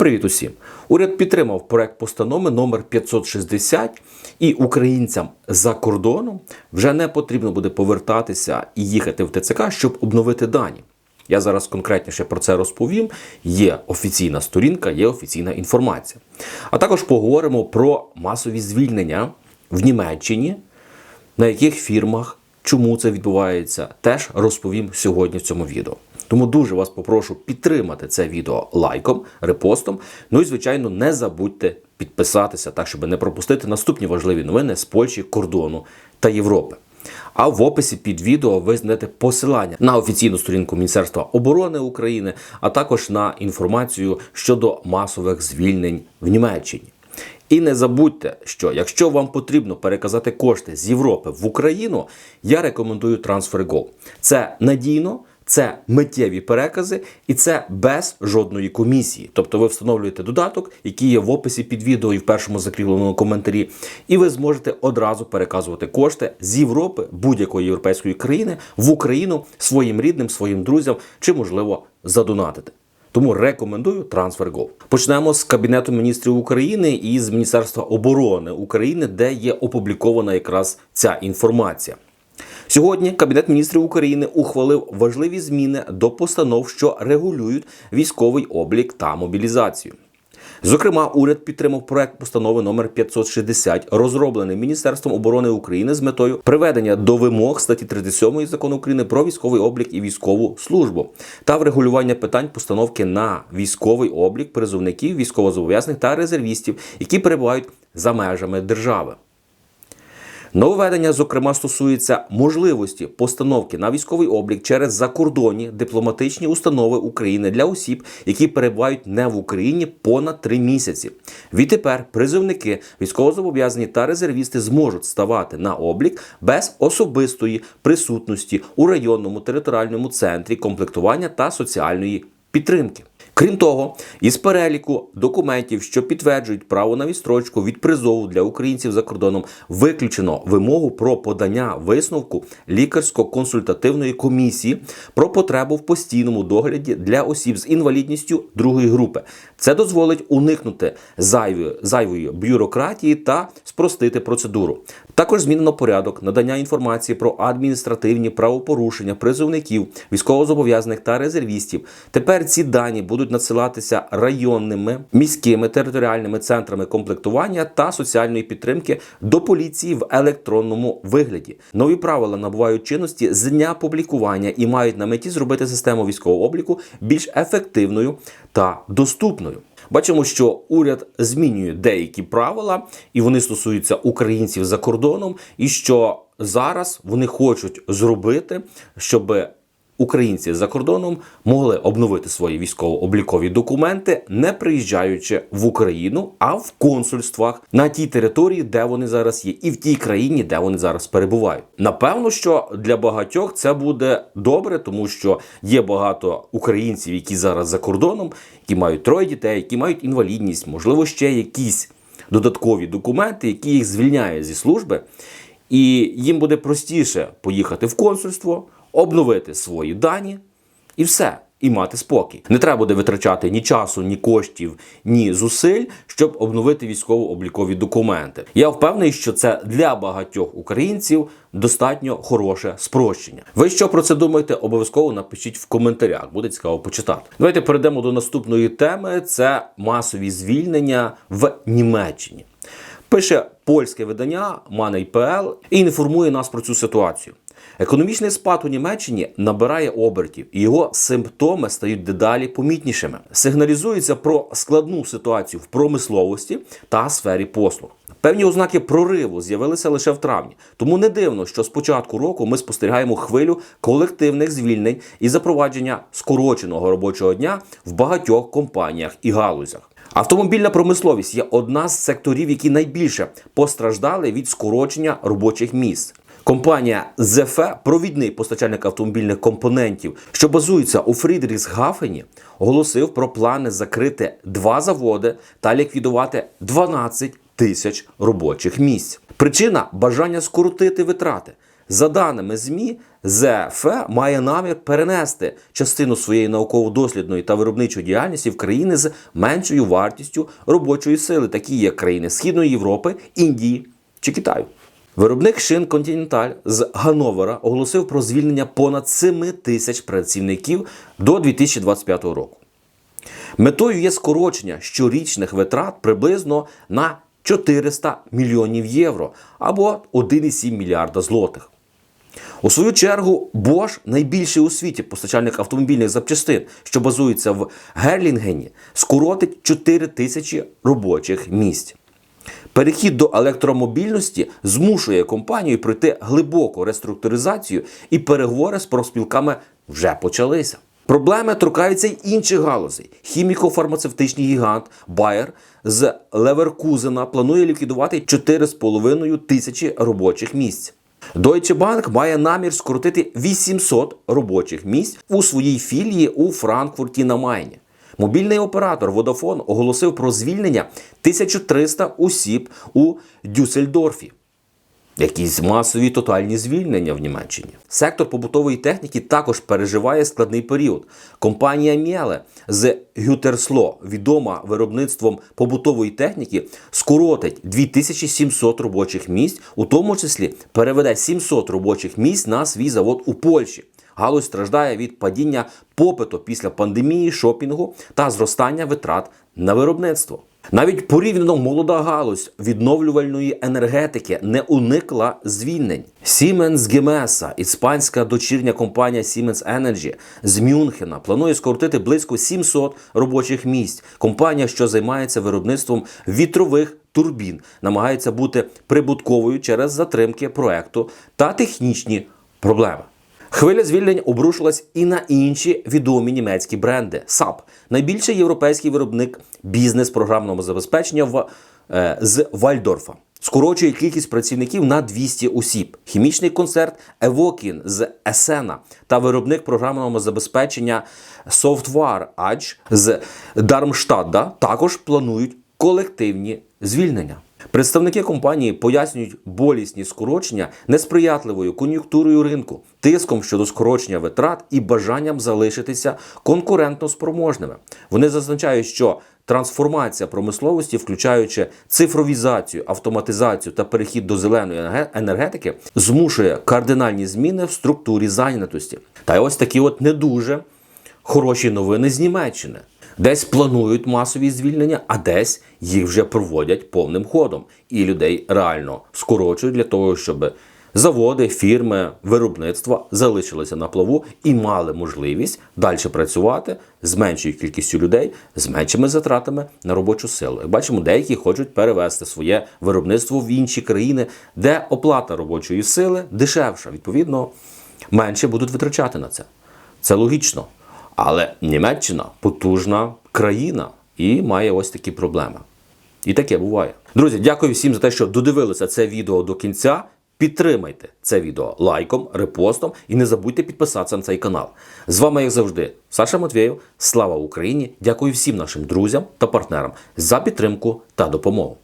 Привіт усім! Уряд підтримав проект постанови номер 560 і українцям за кордоном вже не потрібно буде повертатися і їхати в ТЦК, щоб обновити дані. Я зараз конкретніше про це розповім. Є офіційна сторінка, є офіційна інформація. А також поговоримо про масові звільнення в Німеччині, на яких фірмах, чому це відбувається, теж розповім сьогодні в цьому відео. Тому дуже вас попрошу підтримати це відео лайком, репостом. Ну і звичайно, не забудьте підписатися, так щоб не пропустити наступні важливі новини з Польщі, кордону та Європи. А в описі під відео ви знайдете посилання на офіційну сторінку Міністерства оборони України, а також на інформацію щодо масових звільнень в Німеччині. І не забудьте, що якщо вам потрібно переказати кошти з Європи в Україну, я рекомендую TransferGo. Це надійно. Це миттєві перекази, і це без жодної комісії. Тобто ви встановлюєте додаток, який є в описі під відео і в першому закріпленому коментарі, і ви зможете одразу переказувати кошти з Європи будь-якої європейської країни в Україну своїм рідним, своїм друзям чи, можливо, задонатити. Тому рекомендую TransferGo. Почнемо з Кабінету міністрів України і з Міністерства оборони України, де є опублікована якраз ця інформація. Сьогодні Кабінет міністрів України ухвалив важливі зміни до постанов, що регулюють військовий облік та мобілізацію. Зокрема, уряд підтримав проект постанови номер 560, розроблений Міністерством оборони України з метою приведення до вимог статті 37 закону України про військовий облік і військову службу та врегулювання питань постановки на військовий облік призовників, військовозобов'язаних та резервістів, які перебувають за межами держави. Нововведення, зокрема, стосується можливості постановки на військовий облік через закордонні дипломатичні установи України для осіб, які перебувають не в Україні понад три місяці. Відтепер призовники, військовозобов'язані та резервісти зможуть ставати на облік без особистої присутності у районному територіальному центрі комплектування та соціальної підтримки. Крім того, із переліку документів, що підтверджують право на відстрочку від призову для українців за кордоном, виключено вимогу про подання висновку лікарсько-консультативної комісії про потребу в постійному догляді для осіб з інвалідністю другої групи. Це дозволить уникнути зайвої, зайвої бюрократії та спростити процедуру. Також змінено порядок надання інформації про адміністративні правопорушення призовників, військовозобов'язаних та резервістів. Тепер ці дані будуть надсилатися районними міськими територіальними центрами комплектування та соціальної підтримки до поліції в електронному вигляді. Нові правила набувають чинності з дня публікування і мають на меті зробити систему військового обліку більш ефективною та доступною. Бачимо, що уряд змінює деякі правила, і вони стосуються українців за кордоном, і що зараз вони хочуть зробити, щоб українці за кордоном могли обновити свої військово-облікові документи, не приїжджаючи в Україну, а в консульствах на тій території, де вони зараз є, і в тій країні, де вони зараз перебувають. Напевно, що для багатьох це буде добре, тому що є багато українців, які зараз за кордоном, які мають троє дітей, які мають інвалідність, можливо, ще якісь додаткові документи, які їх звільняють зі служби, і їм буде простіше поїхати в консульство обновити свої дані і все. І мати спокій. Не треба буде витрачати ні часу, ні коштів, ні зусиль, щоб обновити військово-облікові документи. Я впевнений, що це для багатьох українців достатньо хороше спрощення. Ви що про це думаєте? Обов'язково напишіть в коментарях, буде цікаво почитати. Давайте перейдемо до наступної теми: це масові звільнення в Німеччині. Пише польське видання Money.pl і інформує нас про цю ситуацію. Економічний спад у Німеччині набирає обертів, і його симптоми стають дедалі помітнішими. Сигналізується про складну ситуацію в промисловості та сфері послуг. Певні ознаки прориву з'явилися лише в травні, тому не дивно, що з початку року ми спостерігаємо хвилю колективних звільнень і запровадження скороченого робочого дня в багатьох компаніях і галузях. Автомобільна промисловість є одна з секторів, які найбільше постраждали від скорочення робочих місць. Компанія ЗФ, провідний постачальник автомобільних компонентів, що базується у Фрідрісгафені, оголосив про плани закрити два заводи та ліквідувати 12 тисяч робочих місць. Причина бажання скоротити витрати. За даними ЗМІ, ЗФ має намір перенести частину своєї науково-дослідної та виробничої діяльності в країни з меншою вартістю робочої сили, такі як країни Східної Європи, Індії чи Китаю. Виробник шин Continental з Гановера оголосив про звільнення понад 7 тисяч працівників до 2025 року. Метою є скорочення щорічних витрат приблизно на 400 мільйонів євро або 1,7 мільярда злотих. У свою чергу, Bosch – найбільший у світі постачальник автомобільних запчастин, що базується в Герлінгені, скоротить 4 тисячі робочих місць. Перехід до електромобільності змушує компанію пройти глибоку реструктуризацію, і переговори з профспілками вже почалися. Проблеми торкаються й інших галузей. Хіміко-фармацевтичний гігант Bayer з Леверкузена планує ліквідувати 4,5 тисячі робочих місць. Deutsche Bank має намір скоротити 800 робочих місць у своїй філії у Франкфурті на Майні. Мобільний оператор Vodafone оголосив про звільнення 1300 осіб у Дюссельдорфі. Якісь масові тотальні звільнення в Німеччині. Сектор побутової техніки також переживає складний період. Компанія Мєле з Гютерсло, відома виробництвом побутової техніки, скоротить 2700 робочих місць, у тому числі переведе 700 робочих місць на свій завод у Польщі. Галузь страждає від падіння попиту після пандемії, шопінгу та зростання витрат на виробництво. Навіть порівняно молода галузь відновлювальної енергетики не уникла звільнень. Siemens Gamesa, іспанська дочірня компанія Siemens Energy з Мюнхена, планує скоротити близько 700 робочих місць. Компанія, що займається виробництвом вітрових турбін, намагається бути прибутковою через затримки проекту та технічні проблеми. Хвиля звільнень обрушилась і на інші відомі німецькі бренди. SAP – найбільший європейський виробник бізнес-програмного забезпечення в, е, з Вальдорфа. Скорочує кількість працівників на 200 осіб. Хімічний концерт Evokin з Есена та виробник програмного забезпечення Software Edge з Дармштадта також планують колективні звільнення. Представники компанії пояснюють болісні скорочення несприятливою кон'юнктурою ринку, тиском щодо скорочення витрат і бажанням залишитися конкурентно спроможними. Вони зазначають, що трансформація промисловості, включаючи цифровізацію, автоматизацію та перехід до зеленої енергетики, змушує кардинальні зміни в структурі зайнятості. Та й ось такі от не дуже хороші новини з Німеччини. Десь планують масові звільнення, а десь їх вже проводять повним ходом. І людей реально скорочують для того, щоб заводи, фірми, виробництва залишилися на плаву і мали можливість далі працювати з меншою кількістю людей, з меншими затратами на робочу силу. Як бачимо, деякі хочуть перевести своє виробництво в інші країни, де оплата робочої сили дешевша. Відповідно, менше будуть витрачати на це. Це логічно. Але Німеччина потужна країна і має ось такі проблеми. І таке буває. Друзі, дякую всім за те, що додивилися це відео до кінця. Підтримайте це відео лайком, репостом і не забудьте підписатися на цей канал. З вами, як завжди, Саша Матвєєв. Слава Україні! Дякую всім нашим друзям та партнерам за підтримку та допомогу.